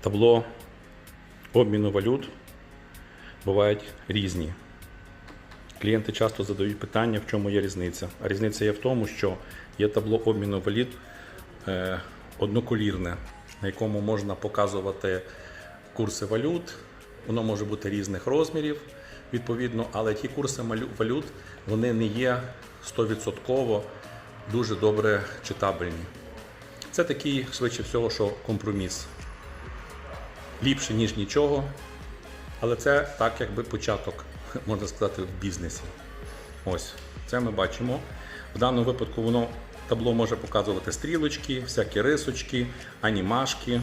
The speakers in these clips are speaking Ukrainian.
табло обміну валют бувають різні. Клієнти часто задають питання, в чому є різниця. А різниця є в тому, що є табло обміну валют е, одноколірне, на якому можна показувати курси валют. Воно може бути різних розмірів, відповідно, але ті курси валют вони не є 100% дуже добре читабельні. Це такий, швидше всього, що компроміс. Ліпше, ніж нічого, але це так, якби початок, можна сказати, в бізнесі. Ось, це ми бачимо. В даному випадку воно табло може показувати стрілочки, всякі рисочки, анімашки,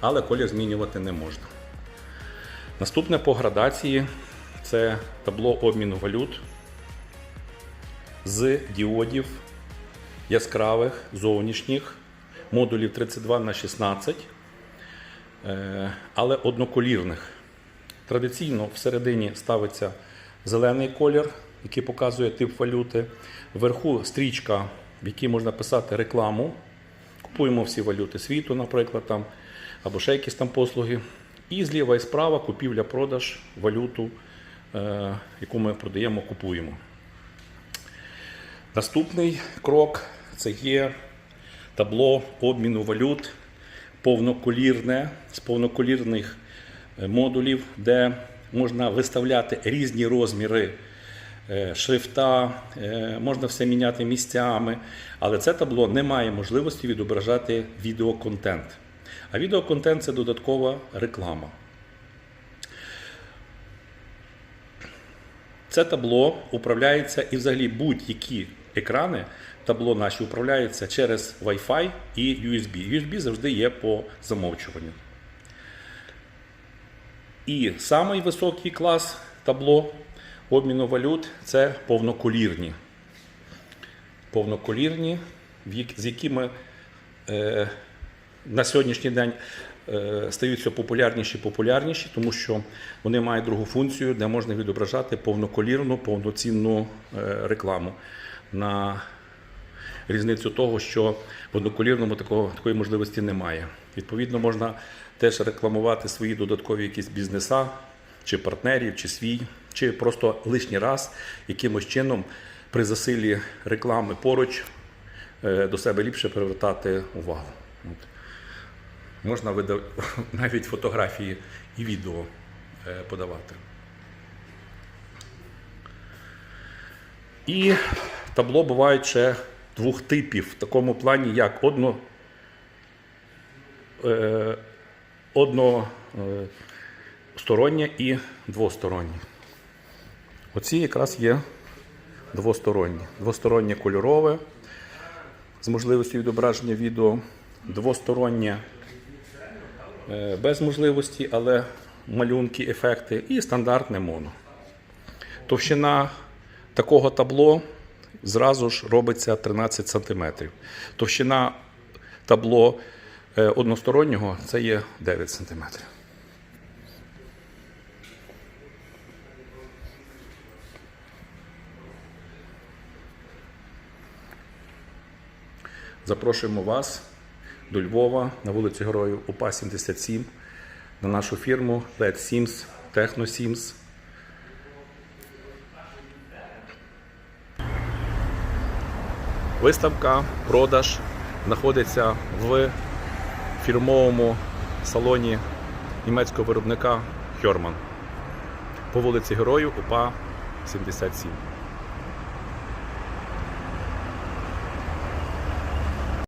але колір змінювати не можна. Наступне по градації це табло обміну валют з діодів яскравих зовнішніх модулів 32 на 16 е, але одноколірних. Традиційно всередині ставиться зелений колір, який показує тип валюти. Вверху стрічка, в якій можна писати рекламу. Купуємо всі валюти світу, наприклад, там, або ще якісь там послуги. І зліва і справа купівля-продаж валюту, е, яку ми продаємо, купуємо. Наступний крок це є табло обміну валют повноколірне з повноколірних е, модулів, де можна виставляти різні розміри е, шрифта, е, можна все міняти місцями, але це табло не має можливості відображати відеоконтент. А відеоконтент це додаткова реклама. Це табло управляється і взагалі будь-які екрани, табло наші управляються через Wi-Fi і USB. USB завжди є по замовчуванню. І самий високий клас табло обміну валют це повноколірні. Повноколірні, з якими е, на сьогоднішній день е, стають все популярніші і популярніші, тому що вони мають другу функцію, де можна відображати повноколірну, повноцінну е, рекламу. На різницю того, що в одноколірному такого, такої можливості немає. Відповідно, можна теж рекламувати свої додаткові якісь бізнеса, чи партнерів, чи свій, чи просто лишній раз якимось чином при засилі реклами поруч е, до себе ліпше привертати увагу. От. Можна видав... навіть фотографії і відео е, подавати. Табло бувають ще двох типів в такому плані, як одно, е, одностороннє і двостороннє. Оці якраз є двосторонні. Двостороннє кольорове з можливістю відображення відео, двостороннє е, без можливості, але малюнки, ефекти, і стандартне моно. Товщина такого табло зразу ж робиться 13 см. Товщина табло е, одностороннього це є 9 см. Запрошуємо вас до Львова на вулиці Героїв УПА 77 на нашу фірму LED Sims, Techno Sims. Виставка, продаж знаходиться в фірмовому салоні німецького виробника Хьорман по вулиці Героїв УПА 77.